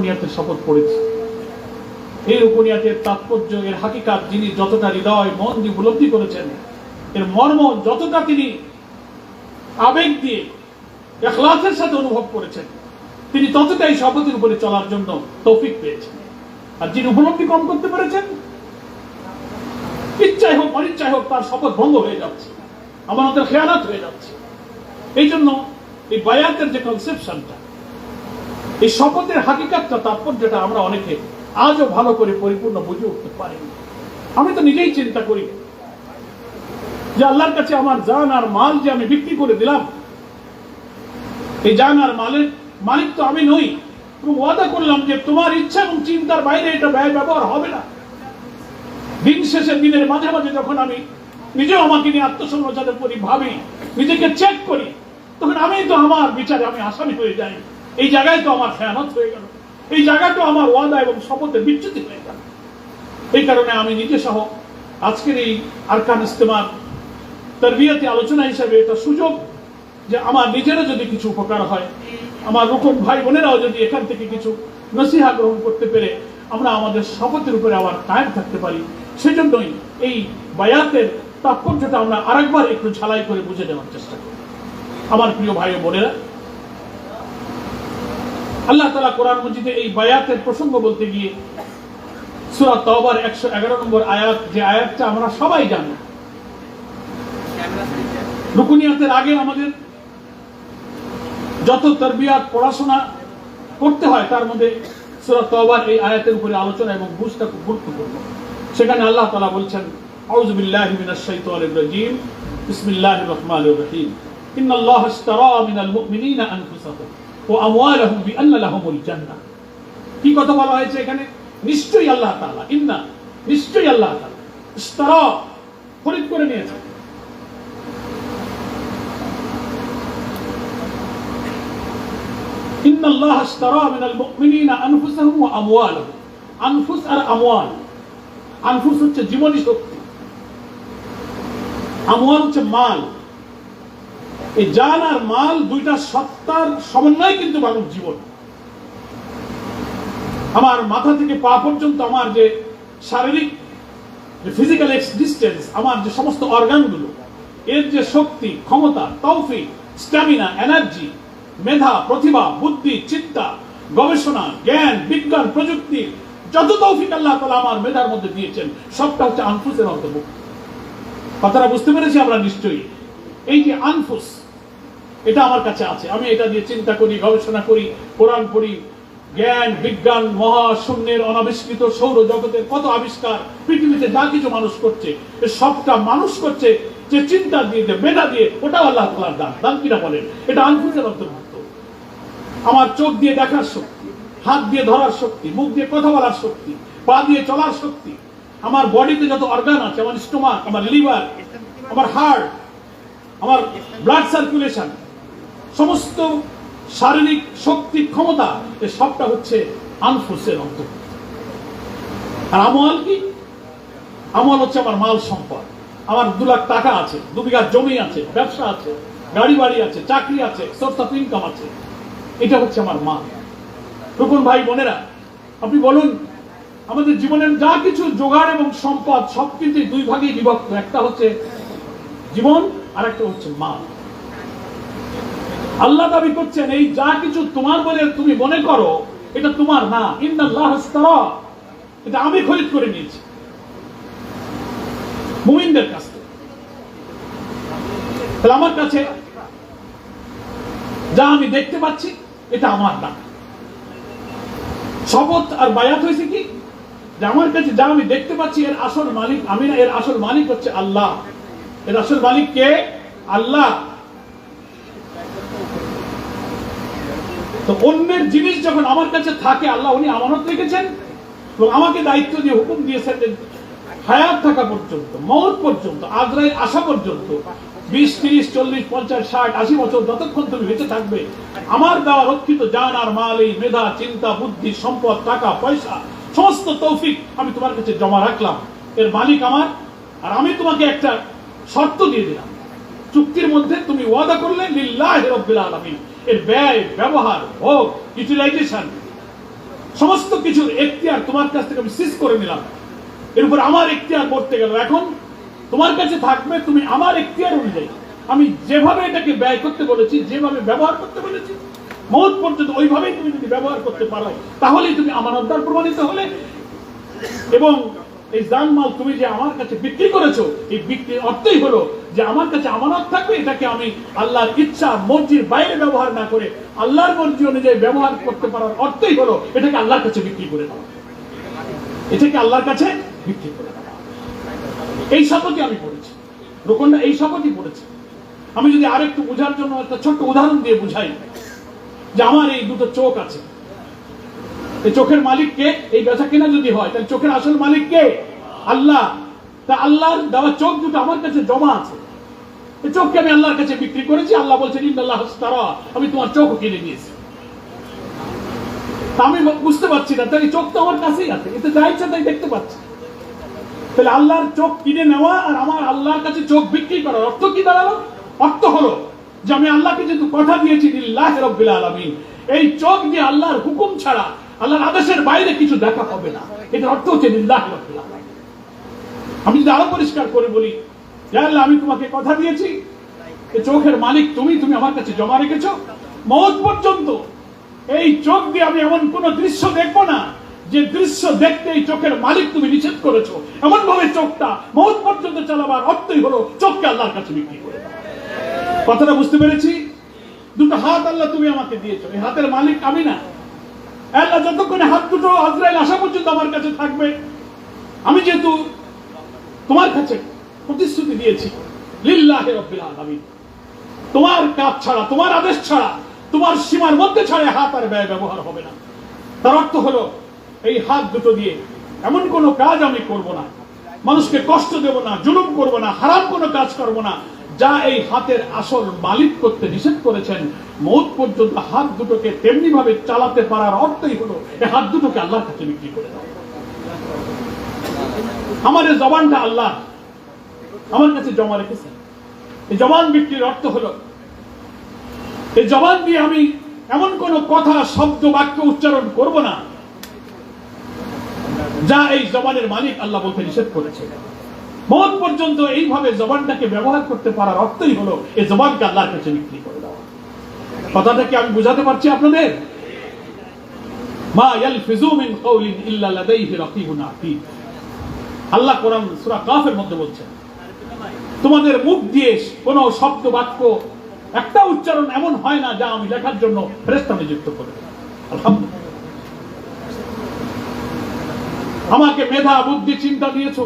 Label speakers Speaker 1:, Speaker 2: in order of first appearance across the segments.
Speaker 1: উপনিয়াতের শপথ করেছি এই উপনিয়াতের তাৎপর্য, এর হাকিকাত যিনি যতটা হৃদয়, মন দিয়ে উপলব্ধি করেছেন, এর মর্ম যতটা তিনি আবেগ দিয়ে, এখলাসের সাথে অনুভব করেছেন, তিনি ততটাই শপথের উপরে চলার জন্য তৌফিক পেয়েছেন। আর যিনি উপলব্ধি কম করতে পেরেছেন ইচ্ছাই হোক অনিচ্ছাই হোক, তার শপথ ভঙ্গ হয়ে যাচ্ছে। আমার আমাদের খেয়ালাত হয়ে যাচ্ছে। এই জন্য এই বায়াতের যে কনসেপশনটা এই শপথের হাকিকাতটা, তাৎপর্যটা আমরা অনেকে আজও ভালো করে পরিপূর্ণ বুঝে উঠতে পারি আমি তো নিজেই চিন্তা করি যে আল্লাহর কাছে আমার জান আর মাল যে আমি বিক্রি করে দিলাম, এই জান আর মালের মালিক তো আমি নই। ওয়াদা করলাম যে তোমার ইচ্ছা এবং চিন্তার বাইরে এটা ব্যয় ব্যবহার হবে না। দিন শেষে দিনের মাঝে মাঝে যখন আমি নিজেও আমাকে নিয়ে আত্মসমালোচনা করি ভাবি, নিজেকে চেক করি, তখন আমি তো আমার বিচারে আমি আসামি হয়ে যাই। এই জায়গায় তো আমার খেয়ানত হয়ে গেল। এই জায়গাটা আমার ওয়াদা এবং শপথে বিচ্যুতি হয়ে গেল। এই কারণে আমি নিজে সহ আজকের এই আরকান ইস্তেমার তরবিয়াতে আলোচনা হিসাবে এটা সুযোগ যে আমার নিজেরও যদি কিছু উপকার হয়, আমার রকম ভাই বোনেরাও যদি এখান থেকে কিছু নসিহা গ্রহণ করতে পেরে আমরা আমাদের শপথের উপরে আবার কায়েম থাকতে পারি, সেজন্যই এই বায়াতের তাৎপর্যটা আমরা আরেকবার একটু ঝালাই করে বুঝে নেওয়ার চেষ্টা করি। আমার প্রিয় ভাই বোনেরা আল্লাহ তালা কোরআন মজিদে এই বায়াতের প্রসঙ্গ বলতে গিয়ে সুরা তবার একশো এগারো নম্বর আয়াত, যে আয়াতটা আমরা সবাই জানি। রুকুনিয়াতের আগে আমাদের যত তরবিয়াত, পড়াশোনা করতে হয়, তার মধ্যে সুরা তবার এই আয়াতের উপরে আলোচনা এবং বুঝটা খুব গুরুত্বপূর্ণ। সেখানে আল্লাহ তালা বলছেন, আউযু বিল্লাহি মিনাশ শাইতানির রাজীম, বিসমিল্লাহির রহমানির রহিম। ইন্না আল্লাহ ইশতারা মিনাল মুমিনিনা আনফুসাহুম। ওয়া আমওয়ালাহুম বিআন্না লাহুমুল কি কথা বলা হয়েছে এখানে? নিশ্চয়ই আল্লাহ তাআলা, ইন্না, নিশ্চয়ই আল্লাহ ইশতারা খরিদ করে নিয়েছেন ইন্না আল্লাহ ইশতারা মিনাল মুমিনিনা আনফুসাহুম ওয়া আনফুস আর আমওয়াল। আনফুস হচ্ছে জীবনী শক্তি। আমওয়াল হচ্ছে মাল। এই জান আর মাল দুইটা সত্তার সমন্বয় কিন্তু মানব জীবন। আমার মাথা থেকে পা পর্যন্ত আমার যে শারীরিক ফিজিক্যাল এক্সিস্টেন্স আমার যে সমস্ত অর্গানগুলো এর যে শক্তি, ক্ষমতা স্ট্যামিনা এনার্জি মেধা, প্রতিভা, বুদ্ধি, চিন্তা, গবেষণা, জ্ঞান, বিজ্ঞান, প্রযুক্তি, যত তৌফিক আল্লাহ তালা আমার মেধার মধ্যে দিয়েছেন, সবটা হচ্ছে আনফুসের অন্তর্ভুক্ত। কথাটা বুঝতে পেরেছি আমরা নিশ্চয়ই? এই যে আনফুস এটা আমার কাছে আছে। আমি এটা দিয়ে চিন্তা করি, গবেষণা করি, কোরআন পড়ি। জ্ঞান, বিজ্ঞান, মহাশূন্যের অনাবিষ্কৃত সৌর জগতের কত আবিষ্কার, পৃথিবীতে যা কিছু মানুষ করছে সবটা মানুষ করছে, যে চিন্তা দিয়ে মেধা দিয়ে ওটা আল্লাহ তালার দান। দান কিনা বলেন? এটা আনফুসের অন্তর্ভুক্ত। আমার চোখ দিয়ে দেখার শক্তি, হাত দিয়ে ধরার শক্তি, মুখ দিয়ে কথা বলার শক্তি, পা দিয়ে চলার শক্তি। আমার বডিতে যত অর্গান আছে, আমার স্টোমাক, আমার লিভার, আমার হার্ট, আমার ব্লাড সার্কুলেশন সমস্ত শারীরিক শক্তি ক্ষমতা, এ সবটা হচ্ছে আনফোর্সের অন্তর্ভুক্ত আর আমল কি? আমল হচ্ছে আমার মাল সম্পদ। আমার দু লাখ টাকা আছে, দু বিঘা জমি আছে, ব্যবসা আছে, গাড়ি বাড়ি আছে, চাকরি আছে সোর্স অফ ইনকাম আছে। এটা হচ্ছে আমার মাল। রুকুন ভাই, বোনেরা, আপনি বলুন, আমাদের জীবনের যা কিছু জোগাড় এবং সম্পদ সব কিন্তু দুই ভাগে বিভক্ত। একটা হচ্ছে জীবন আর একটা হচ্ছে মাল। আল্লাহ দাবি করছেন, এই যা কিছু তোমার বলে তুমি মনে করো, এটা তোমার না। ইন্নাল্লাহ ইস্তারা। এটা আমি খরিদ করে নিয়েছি। মুমিনদের কাছ থেকে। আমার কাছে যা আমি দেখতে পাচ্ছি, এটা আমার না। শপথ আর বায়াত হয়েছে কি? যে আমার কাছে যা আমি দেখতে পাচ্ছি, এর আসল মালিক আমি না এর আসল মালিক হচ্ছে আল্লাহ। এর আসল মালিক কে? আল্লাহ। তো অন্যের জিনিস যখন আমার কাছে থাকে, আল্লাহ উনি আমানত রেখেছেন। এবং আমাকে দায়িত্ব দিয়ে হুকুম দিয়েছেন যে হায়াত থাকা পর্যন্ত মৌত পর্যন্ত আজরাইল আসা পর্যন্ত, বিশ, তিরিশ, চল্লিশ, পঞ্চাশ, ষাট, আশি বছর যতক্ষণ তুমি বেঁচে থাকবে, আমার দেওয়া রক্ষিত জান আর মাল, এই মেধা, চিন্তা, বুদ্ধি, সম্পদ, টাকা, পয়সা, সমস্ত তৌফিক আমি তোমার কাছে জমা রাখলাম। এর মালিক আমার, আর আমি তোমাকে একটা শর্ত দিয়ে দিলাম। চুক্তির মধ্যে তুমি ওয়াদা করলে, লিল্লাহ রব্বিল আলামিন। এর ব্যয়, ব্যবহার, ভোগ ইউটিলাইজেশন সমস্ত কিছুর এখতিয়ার তোমার কাছ থেকে আমি সিজ করে নিলাম। এর উপর আমার এখতিয়ার করতে গেল। এখন তোমার কাছে থাকবে, তুমি আমার এখতিয়ার অনুযায়ী। আমি যেভাবে এটাকে ব্যয় করতে বলেছি, যেভাবে ব্যবহার করতে বলেছি মৌত পর্যন্ত ওইভাবেই তুমি যদি ব্যবহার করতে পারো, তাহলেই তুমি আমার আমানতদার প্রমাণিত হলে এবং এই জানমাল তুমি যে আমার কাছে বিক্রি করেছ, এই বিক্রির অর্থই হলো যে আমার কাছে আমানত থাকবে, এটাকে আমি আল্লাহর ইচ্ছা মর্জির বাইরে ব্যবহার না করে আল্লাহর মর্জি অনুযায়ী ব্যবহার করতে পারার অর্থই হলো এটাকে আল্লাহর কাছে বিক্রি করে দেওয়া। এটাকে আল্লাহর কাছে বিক্রি করে দেওয়া। এই শপথই আমি পড়েছি। রোকনটা এই শপথই পড়েছি। আমি যদি আরেকটু বোঝার জন্য একটা ছোট্ট উদাহরণ দিয়ে বুঝাই যে আমার এই দুটো চোখ আছে। চোখের মালিক কে এই বেচা কেনা যদি হয়, তাহলে চোখের আসল মালিক কে? আল্লাহ। তা আল্লাহর দেওয়া চোখ দুটো আমার কাছে জমা আছে। চোখকে আমি আল্লাহর কাছে বিক্রি করেছি, আল্লাহ বলছেন ইন্দাল্লাহ আমি তোমার চোখ কিনে নিয়েছি। আমি বুঝতে পারছি না তাই চোখ তো আমার কাছেই আছে, এতে যা ইচ্ছা তাই দেখতে পাচ্ছি। তাহলে আল্লাহর চোখ কিনে নেওয়া আর আমার আল্লাহর কাছে চোখ বিক্রি করার অর্থ কি দাঁড়াল? অর্থ হলো যে আমি আল্লাহকে যেহেতু কথা দিয়েছি লিল্লাহ রব্বিল আলামিন এই চোখ দিয়ে আল্লাহর হুকুম ছাড়া আল্লাহর আদেশের বাইরে কিছু দেখা হবে না। এটার অর্থ হচ্ছে আলামিন। আমি যদি আরও পরিষ্কার করে বলি আল্লাহ, আমি তোমাকে কথা দিয়েছি। চোখের মালিক তুমি তুমি আমার কাছে জমা রেখেছো। মত পর্যন্ত এই চোখ দিয়ে আমি এমন কোন দৃশ্য দেখব না, যে দৃশ্য দেখতে এই চোখের মালিক তুমি নিষেধ করেছ। এমন ভাবে চোখটা মত পর্যন্ত চালাবার অর্থই হলো চোখকে আল্লাহর কাছে বিক্রি করে। কথাটা বুঝতে পেরেছি? দুটো হাত আল্লাহ তুমি আমাকে দিয়েছ। এই হাতের মালিক আমি না। আল্লাহ যতক্ষণে হাত দুটো আজরাইল আসা পর্যন্ত আমার কাছে থাকবে, আমি যেহেতু তোমার কাছে প্রতিশ্রুতি দিয়েছি, লিল্লাহে রব্বিল তোমার কাজ ছাড়া, তোমার আদেশ ছাড়া, তোমার সীমার মধ্যে ছাড়া হাত আর ব্যয় ব্যবহার হবে না। তার অর্থ হলো, এই হাত দুটো দিয়ে এমন কোন কাজ আমি করব না। মানুষকে কষ্ট দেব না, জুলুম করব না, হারাম কোনো কাজ করব না। যা এই হাতের আসল মালিক করতে নিষেধ করেছেন, মৌত পর্যন্ত হাত দুটোকে তেমনি ভাবে চালাতে পারার অর্থই হলো এই হাত দুটোকে আল্লাহর কাছে বিক্রি করে দাও। এই জবানটা আল্লাহ আমার কাছে জমা রেখেছেন। এই জবান বিক্রির অর্থ হলো, এই জবান দিয়ে আমি এমন কোন কথা, শব্দ, বাক্য উচ্চারণ করব না, যা এই জবানের মালিক আল্লাহ বলতে নিষেধ করেছে মত পর্যন্ত এইভাবে জবানটাকে ব্যবহার করতে পারার অর্থই হলো এই জবানকে আল্লাহর কাছে বিক্রি করে দেওয়া। কথাটা কি আমি বুঝাতে পারছি আপনাদের? মা মিন ইল্লা লাদাইহি রাকিবুন আল্লাহ কোরআন সূরা কাফের মধ্যে তোমাদের মুখ দিয়ে কোন শব্দ, বাক্য, একটা উচ্চারণ এমন হয় না যা আমি লেখার জন্য নিযুক্ত আলহামদুলিল্লাহ। আমাকে মেধা, বুদ্ধি, চিন্তা দিয়েছ।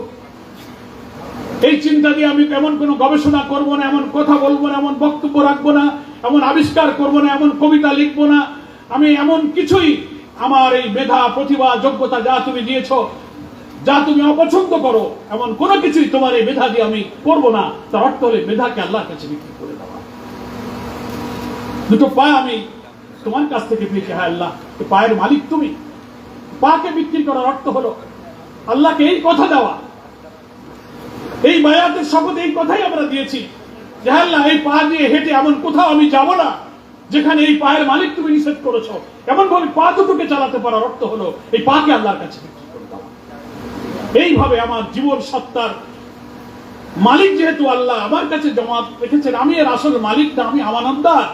Speaker 1: এই চিন্তা দিয়ে আমি এমন কোন গবেষণা করব না, এমন কথা বলব না, এমন বক্তব্য রাখব না, এমন আবিষ্কার করব না, এমন কবিতা লিখব না। আমি এমন কিছুই আমার এই মেধা, প্রতিভা, যোগ্যতা যা তুমি দিয়েছ, যা তুমি অপছন্দ করো, এমন কোনো কিছুই তোমার এই মেধা দিয়ে আমি করব না। তার অর্থ হলে মেধাকে আল্লাহর কাছে বিক্রি করে দেওয়া। দুটো পা আমি তোমার কাছ থেকে পেয়েছি হ্যাঁ আল্লাহ। পায়ের মালিক তুমি। পাকে বিক্রি করার অর্থ হলো আল্লাহকে এই কথা দেওয়া। এই বায়াতের শপথ এই কথাই আমরা দিয়েছি। যে আল্লাহ এই পা দিয়ে হেঁটে এমন কোথাও আমি যাব না, যেখানে এই পায়ের মালিক তুমি নিষেধ করেছ। এমন ভাবে পা দুটোকে চালাতে পারার অর্থ হলো, এই পাকে আল্লাহর কাছে এইভাবে আমার জীবন সত্তার মালিক যেহেতু আল্লাহ, আমার কাছে জমা রেখেছেন, আমি এর আসল মালিক না, আমি আমানতদার।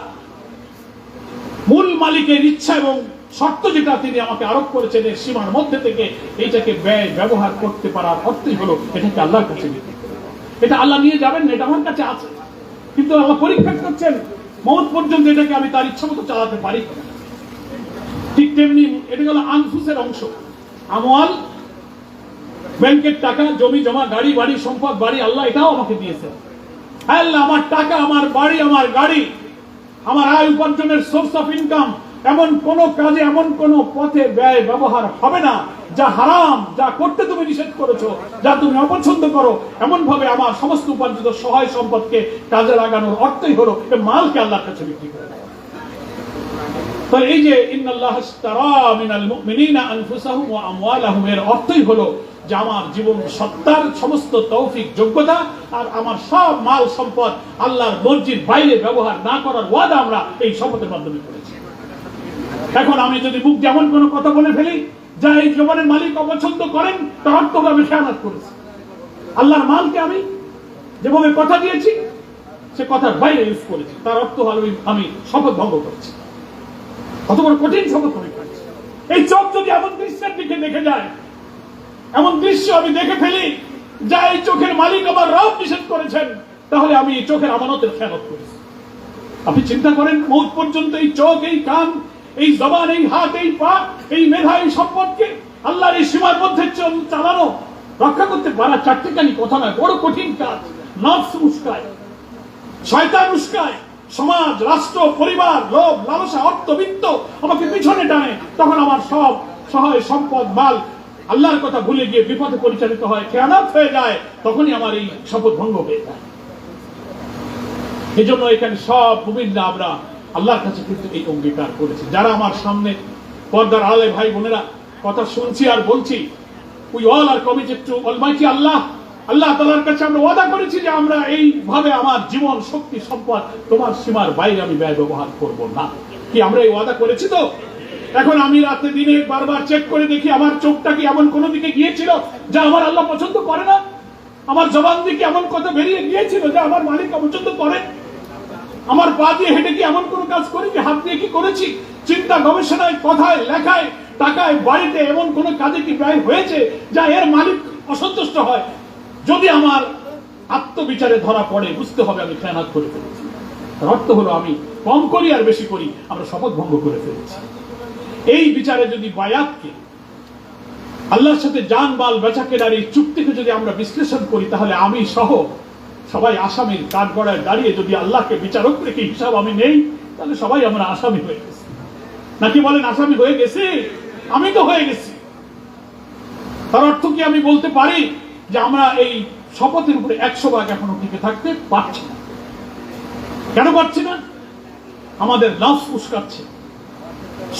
Speaker 1: মূল মালিকের ইচ্ছা এবং শর্ত যেটা তিনি আমাকে আরোপ করেছেন, এর সীমার মধ্যে থেকে এইটাকে ব্যয়, ব্যবহার করতে পারার অর্থই হলো এটাকে আল্লাহর কাছে বিক্রি। এটা আল্লাহ নিয়ে যাবেন না, এটা আমার কাছে আছে। কিন্তু আল্লাহ পরীক্ষা করছেন, মত পর্যন্ত এটাকে আমি তার ইচ্ছা মতো চালাতে পারি ঠিক তেমনি এটা হলো আনফুসের অংশ। আমল ব্যাংকের টাকা, জমি জমা, গাড়ি, বাড়ি, সম্পদ, বাড়ি, আল্লাহ এটাও আমাকে দিয়েছে আল্লাহ, আমার টাকা, আমার বাড়ি, আমার গাড়ি, আমার আয় উপার্জনের সোর্স অফ ইনকাম এমন কোন কাজে, এমন কোন পথে ব্যয়, ব্যবহার হবে না। যা হারাম, যা করতে তুমি নিষেধ করেছ, যা তুমি অপছন্দ করো এমন ভাবে আমার সমস্ত উপার্জিত সহায় সম্পদকে কাজে লাগানোর অর্থই হলো মালকে আল্লাহর কাছে বিক্রি করে এই যে এর অর্থই হলো যে আমার জীবন সত্তার সমস্ত তৌফিক, যোগ্যতা আর আমার সব মাল সম্পদ আল্লাহর মর্জির বাইরে ব্যবহার না করার ওয়াদা আমরা এই শপথের মাধ্যমে করেছি। এখন আমি যদি মুখ যেমন কোনো কথা বলে ফেলি যা এই জবানের মালিক অপছন্দ করেন, তার হবে, আমি খেয়ালাত করেছি। আল্লাহর মালকে আমি যেভাবে কথা দিয়েছি, সে কথার বাইরে ইউজ করেছি। তার অর্থ হলো আমি- আমি শপথ ভঙ্গ করছি। কত বড় কঠিন শপথ আমি করেছি। এই চোখ যদি এমন দৃশ্যের দিকে দেখে যায়, এমন দৃশ্য আমি দেখে ফেলি, যা এই চোখের মালিক আমার রব নিষেধ করেছেন, তাহলে আমি এই চোখের আমানতের খেয়ালত করেছি। আপনি চিন্তা করেন, মৌত পর্যন্ত এই চোখ, এই কান এই জবান, এই হাত, এই পা, এই মেধা, এই সম্পদকে আল্লাহর এই সীমার মধ্যে চালানো, রক্ষা করতে পারা চারটেখানি কথা নয়, বড় কঠিন কাজ। নফস উস্কায়, শয়তান উস্কায়, সমাজ, রাষ্ট্র, পরিবার, লোভ, লালসা, অর্থবিত্ত আমাকে পিছনে টানে, তখন আমার সব সহায় সম্পদ, মাল আল্লাহর কথা ভুলে গিয়ে বিপদে পরিচালিত হয়। খেয়ানাত হয়ে যায়, তখনই আমার এই শপথ ভঙ্গ হয়ে যায়। এই জন্য এখানে সব মুমিনরা আমরা আল্লাহর কাছে কিন্তু এই অঙ্গীকার করেছি। যারা আমার সামনে পর্দার আলে ভাই বোনেরা কথা শুনছি আর বলছি we all are committed to almighty Allah আল্লাহ তালার কাছে আমরা ওয়াদা করেছি যে আমরা এইভাবে আমার জীবন, শক্তি, সম্পদ তোমার সীমার বাইরে আমি ব্যয় ব্যবহার করব না। কি আমরা এই ওয়াদা করেছি তো? এখন আমি রাতে দিনে বারবার চেক করে দেখি আমার চোখটা কি এমন কোনো দিকে গিয়েছিল যা আমার আল্লাহ পছন্দ করে না? আমার জবান দিকে এমন কথা বেরিয়ে গিয়েছিল যা আমার মালিক পছন্দ করে? আমার পা দিয়ে হেঁটে কি এমন কোন কাজ করেছি হাত দিয়ে কি করেছি? চিন্তা, গবেষণায়, কথায়, লেখায়, টাকায়, বাড়িতে এমন কোন কাজে কি ব্যয় হয়েছে যা এর মালিক অসন্তুষ্ট হয়? যদি আমার আত্মবিচারে ধরা পড়ে, বুঝতে হবে আমি খেয়ানাত করে ফেলেছি। তার অর্থ হলো আমি কম করি আর বেশি করি, আমরা শপথ ভঙ্গ করে ফেলেছি। এই বিচারে যদি বায়াতকে, আল্লাহর সাথে জান বাল বেচা এই চুক্তিকে যদি আমরা বিশ্লেষণ করি, তাহলে আমি সহ সবাই আসামির কাঠগড়ায় দাঁড়িয়ে যদি আল্লাহকে বিচারক রেখে হিসাব আমি নেই, তাহলে সবাই আমরা আসামি হয়ে গেছি। নাকি বলেন আসামি হয়ে গেছি? আমি তো হয়ে গেছি। তার অর্থ কি আমি বলতে পারি যে আমরা এই শপথের উপরে একশো ভাগ এখনও টিকে থাকতে পারছি না? কেন পারছি না? আমাদের নফস উস্কাচ্ছে।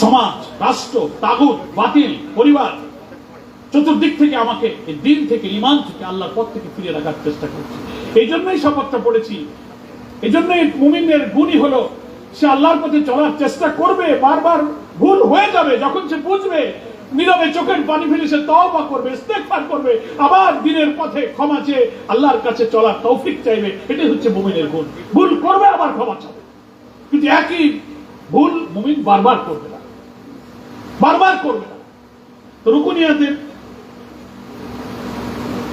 Speaker 1: সমাজ, রাষ্ট্র, তাগুত, বাতিল, পরিবার চতুর্দিক থেকে আমাকে দিন থেকে ইমান থেকে আল্লাহর পথ থেকে ফিরে রাখার চেষ্টা করছি। এই জন্যই শপথটা পড়েছি। এই জন্যই মুমিনের গুণই হলো। সে আল্লাহর পথে চলার চেষ্টা করবে, বারবার ভুল হয়ে যাবে। যখন সে বুঝবে, নীরবে চোখের পানি ফেলে সে তওবা করবে, ইস্তেগফার করবে, আবার দিনের পথে ক্ষমা চেয়ে আল্লাহর কাছে চলার তৌফিক চাইবে, এটাই হচ্ছে মুমিনের গুণ। ভুল করবে, আবার ক্ষমা চাবে। কিন্তু একই ভুল মুমিন বারবার করবে না। বারবার করবে না। তো রুকুনিয়াতের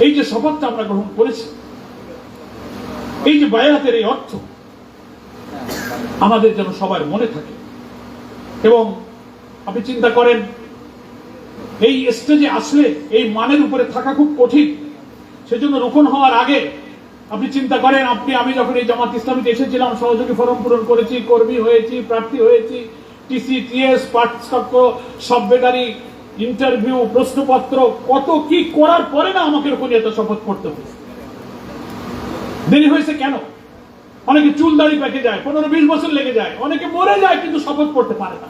Speaker 1: এই যে শপথটা আমরা গ্রহণ করেছি, এই যে বায়াতের এই অর্থ আমাদের যেন সবার মনে থাকে। এবং আপনি চিন্তা করেন, এই স্টেজে আসলে এই মানের উপরে থাকা খুব কঠিন। সেজন্য রোপণ হওয়ার আগে আপনি চিন্তা করেন, আপনি, আমি যখন এই জামাত ইসলামীতে এসেছিলাম, সহযোগী ফরম পূরণ করেছি, কর্মী হয়েছি, প্রার্থী হয়েছি টিসি টিএস সব সভ্যদারি ইন্টারভিউ প্রশ্নপত্র, কত কি করার পরে না আমাকে রুকুনিয়াতে শপথ করতে হয়েছে দেরি হয়েছে কেন? অনেকে চুল দাড়ি পেকে যায়, পনেরো বিশ বছর লেগে যায়, অনেকে মরে যায় কিন্তু শপথ করতে পারে না।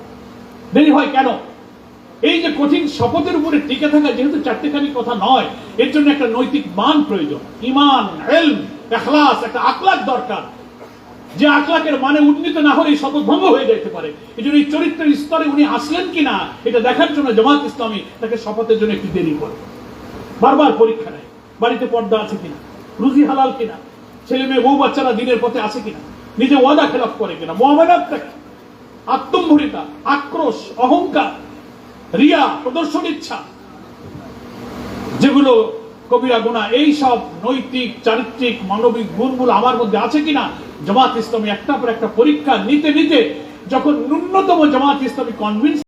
Speaker 1: দেরি হয় কেন? এই যে কঠিন শপথের উপরে টিকে থাকা যেহেতু চারটেখানি কথা নয়, এর জন্য একটা নৈতিক মান প্রয়োজন। ইমান, এলম, এখলাস, একটা আকলাক দরকার। যে আকলাকের মানে উন্নীত না হলে শপথ হয়ে যেতে পারে। এই জন্য এই চরিত্রের স্তরে উনি আসলেন কিনা, এটা দেখার জন্য জামাত ইসলামী তাকে শপথের জন্য একটু দেরি করে। বারবার পরীক্ষা নেয়, বাড়িতে পর্দা আছে কিনা, রুজি হালাল কিনা, ছেলে মেয়ে, বউ বাচ্চারা দিনের পথে আছে কিনা, নিজে ওয়াদা খেলাপ করে কিনা মহামেনাতটা কি আত্মম্ভরিতা, আক্রোশ, অহংকার, রিয়া, প্রদর্শন ইচ্ছা, যেগুলো কবিরা গুণা, এই সব নৈতিক, চারিত্রিক, মানবিক গুণগুলো আমার মধ্যে আছে কিনা জামাত ইসলামী একটা পর একটা পরীক্ষা নিতে নিতে যখন ন্যূনতম জামাত ইসলামী কনভিন্স